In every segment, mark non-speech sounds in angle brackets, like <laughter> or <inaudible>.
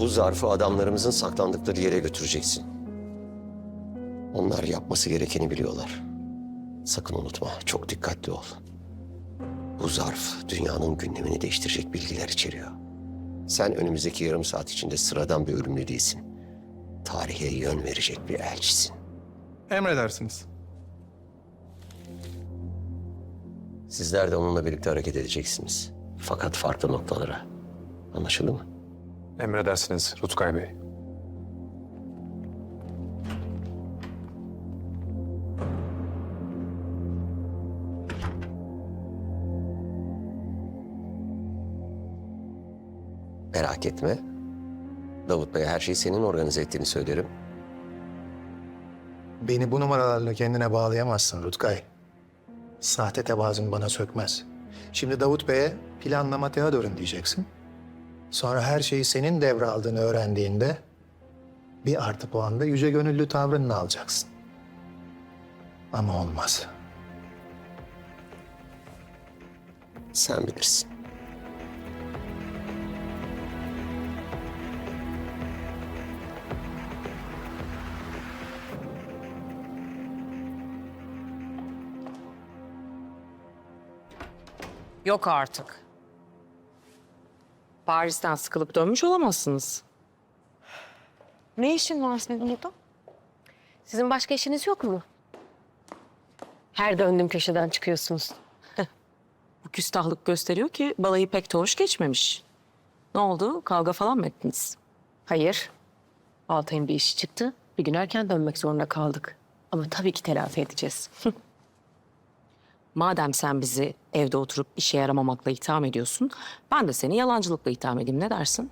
Bu zarfı adamlarımızın saklandıkları yere götüreceksin. Onlar yapması gerekeni biliyorlar. Sakın unutma, çok dikkatli ol. Bu zarf dünyanın gündemini değiştirecek bilgiler içeriyor. Sen önümüzdeki yarım saat içinde sıradan bir ölümlü değilsin. Tarihe yön verecek bir elçisin. Emredersiniz. Sizler de onunla birlikte hareket edeceksiniz. Fakat farklı noktalara. Anlaşıldı mı? Emredersiniz Rutkay Bey. Merak etme. Davut Bey'e her şeyi senin organize ettiğini söylerim. Beni bu numaralarla kendine bağlayamazsın Rutkay. Sahte tevazun bana sökmez. Şimdi Davut Bey'e planlama Theodor'un diyeceksin. Sonra her şeyi senin devraldığını öğrendiğinde bir artı puan da yüce gönüllü tavrını alacaksın. Ama olmaz. Sen bilirsin. Yok artık. Paris'ten sıkılıp dönmüş olamazsınız. Ne işin var senin burada? Sizin başka işiniz yok mu? Her döndüğüm köşeden çıkıyorsunuz. <laughs> Bu küstahlık gösteriyor ki balayı pek de hoş geçmemiş. Ne oldu? Kavga falan mı ettiniz? Hayır. Altay'ın bir işi çıktı. Bir gün erken dönmek zorunda kaldık. Ama tabii ki telafi edeceğiz. <laughs> Madem sen bizi evde oturup işe yaramamakla itham ediyorsun, ben de seni yalancılıkla itham edeyim. Ne dersin?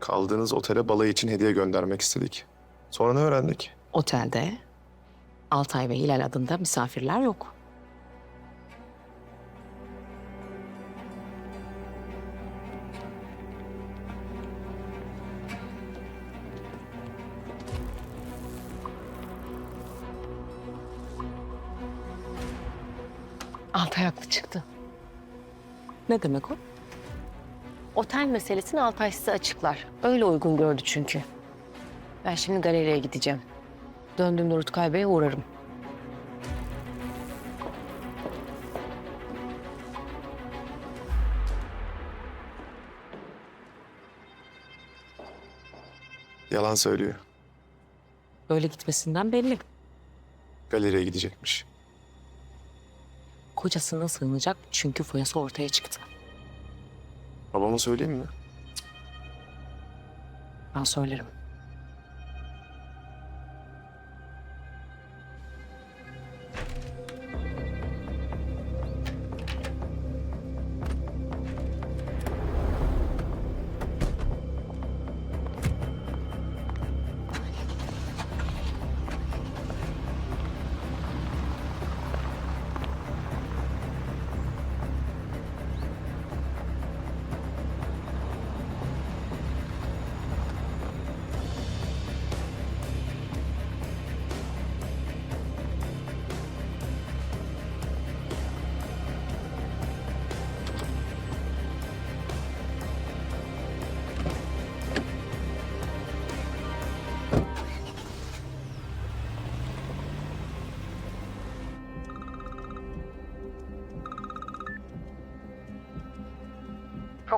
Kaldığınız otele balayı için hediye göndermek istedik. Sonra ne öğrendik? Otelde Altay ve Hilal adında misafirler yok. Altay haklı çıktı. Ne demek o? Otel meselesini Altay size açıklar. Öyle uygun gördü çünkü. Ben şimdi galeriye gideceğim. Döndüğümde Rutkay Bey'e uğrarım. Yalan söylüyor. Öyle gitmesinden belli. Galeriye gidecekmiş. Kocasına sığınacak çünkü foyası ortaya çıktı. Babama söyleyeyim mi? Ben söylerim.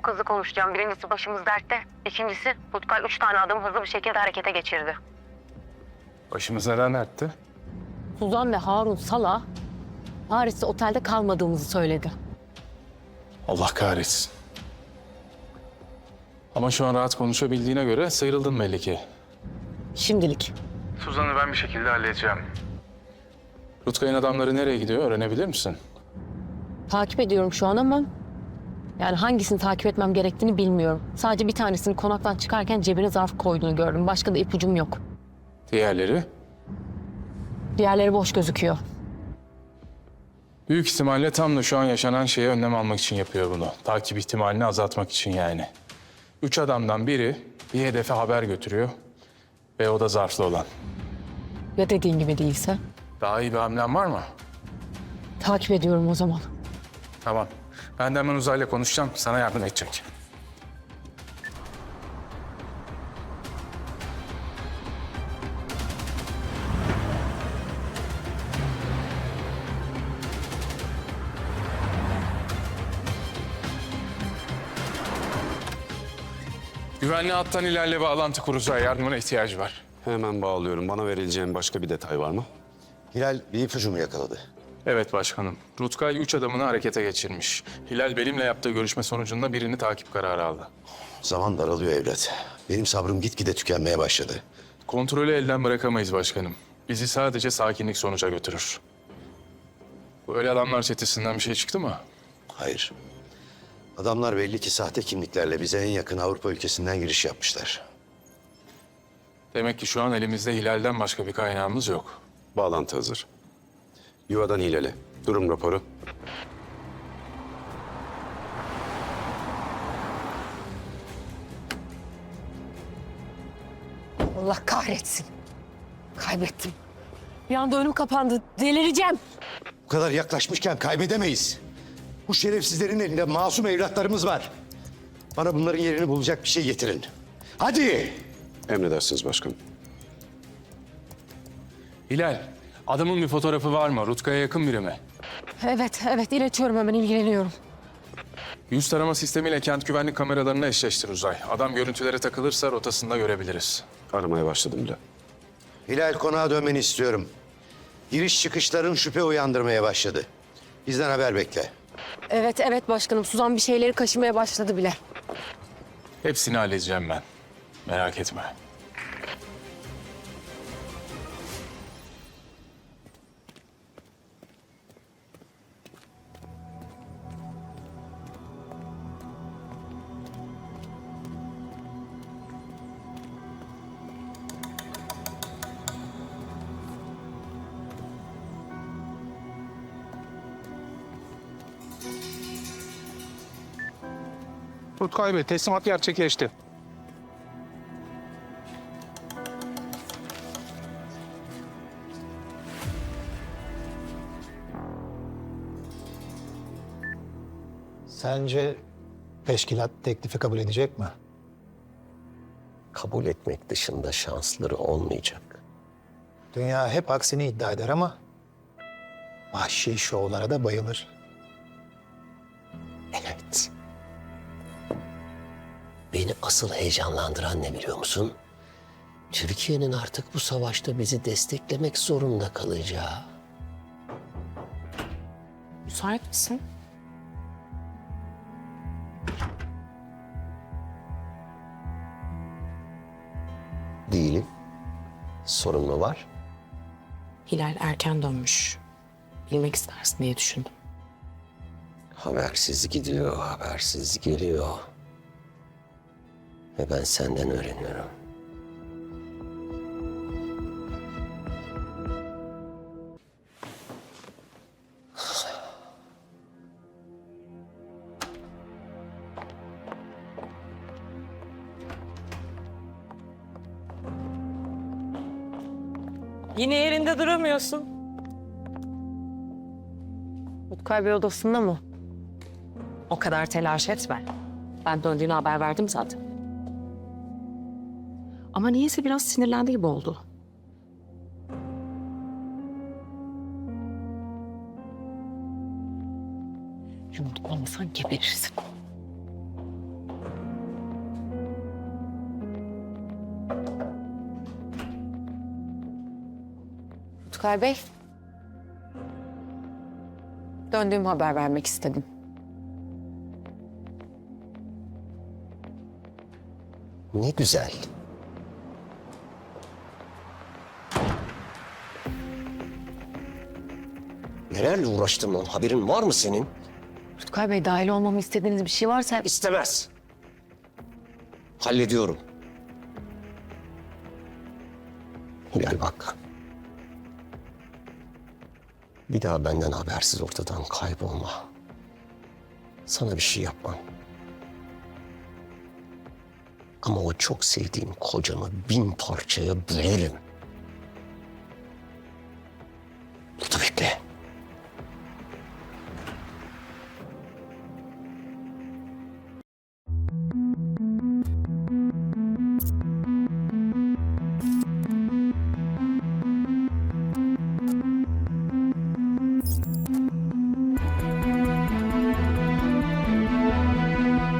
Çok hızlı konuşacağım. Birincisi başımız dertte. İkincisi Rutkay üç tane adım hızlı bir şekilde harekete geçirdi. Başımız neden dertti? Suzan ve Harun Sala Paris'te otelde kalmadığımızı söyledi. Allah kahretsin. Ama şu an rahat konuşabildiğine göre sıyrıldın belli ki. Şimdilik. Suzan'ı ben bir şekilde halledeceğim. Rutkay'ın adamları nereye gidiyor öğrenebilir misin? Takip ediyorum şu an ama yani hangisini takip etmem gerektiğini bilmiyorum. Sadece bir tanesini konaktan çıkarken cebine zarf koyduğunu gördüm. Başka da ipucum yok. Diğerleri? Diğerleri boş gözüküyor. Büyük ihtimalle tam da şu an yaşanan şeye önlem almak için yapıyor bunu. Takip ihtimalini azaltmak için yani. Üç adamdan biri bir hedefe haber götürüyor. Ve o da zarflı olan. Ya dediğin gibi değilse? Daha iyi bir hamlen var mı? Takip ediyorum o zaman. Tamam. Ben de hemen uzayla konuşacağım. Sana yardım edecek. Güvenli hattan ilerle bağlantı kur uzay yardımına ihtiyacı var. Hemen bağlıyorum. Bana verileceğin başka bir detay var mı? Hilal bir ipucu yakaladı? Evet başkanım. Rutkay üç adamını harekete geçirmiş. Hilal benimle yaptığı görüşme sonucunda birini takip kararı aldı. Zaman daralıyor evlat. Benim sabrım gitgide tükenmeye başladı. Kontrolü elden bırakamayız başkanım. Bizi sadece sakinlik sonuca götürür. Bu öyle adamlar çetesinden bir şey çıktı mı? Hayır. Adamlar belli ki sahte kimliklerle bize en yakın Avrupa ülkesinden giriş yapmışlar. Demek ki şu an elimizde Hilal'den başka bir kaynağımız yok. Bağlantı hazır. Yuvadan hileli. Durum raporu. Allah kahretsin. Kaybettim. Bir anda önüm kapandı. Delireceğim. Bu kadar yaklaşmışken kaybedemeyiz. Bu şerefsizlerin elinde masum evlatlarımız var. Bana bunların yerini bulacak bir şey getirin. Hadi! Emredersiniz başkanım. Hilal, adamın bir fotoğrafı var mı? Rutkay'a yakın biri mi? Evet, evet iletiyorum hemen ilgileniyorum. Yüz tarama sistemiyle kent güvenlik kameralarına eşleştir Uzay. Adam görüntülere takılırsa rotasında görebiliriz. Aramaya başladım bile. Hilal konağa dönmeni istiyorum. Giriş çıkışların şüphe uyandırmaya başladı. Bizden haber bekle. Evet, evet başkanım. Suzan bir şeyleri kaşımaya başladı bile. Hepsini halledeceğim ben. Merak etme. Rutkay Bey teslimat gerçekleşti. Sence teşkilat teklifi kabul edecek mi? Kabul etmek dışında şansları olmayacak. Dünya hep aksini iddia eder ama vahşi şovlara da bayılır. Beni asıl heyecanlandıran ne biliyor musun? Türkiye'nin artık bu savaşta bizi desteklemek zorunda kalacağı. Müsait misin? Değilim. Sorun mu var? Hilal erken dönmüş. Bilmek istersin diye düşündüm. Habersiz gidiyor, habersiz geliyor. Ve ben senden öğreniyorum. Yine yerinde duramıyorsun. Utkay Bey odasında mı? O kadar telaş etme. Ben döndüğünü haber verdim zaten. Ama niyeyse biraz sinirlendi gibi oldu. Yumruk olmasan geberirsin. Utkay Bey. Döndüğüm haber vermek istedim. Ne güzel. Nelerle uğraştım lan? Haberin var mı senin? Utkay Bey dahil olmamı istediğiniz bir şey varsa İstemez. Hallediyorum. Gel bak. Bir daha benden habersiz ortadan kaybolma. Sana bir şey yapmam. Ama o çok sevdiğim kocamı bin parçaya bölerim.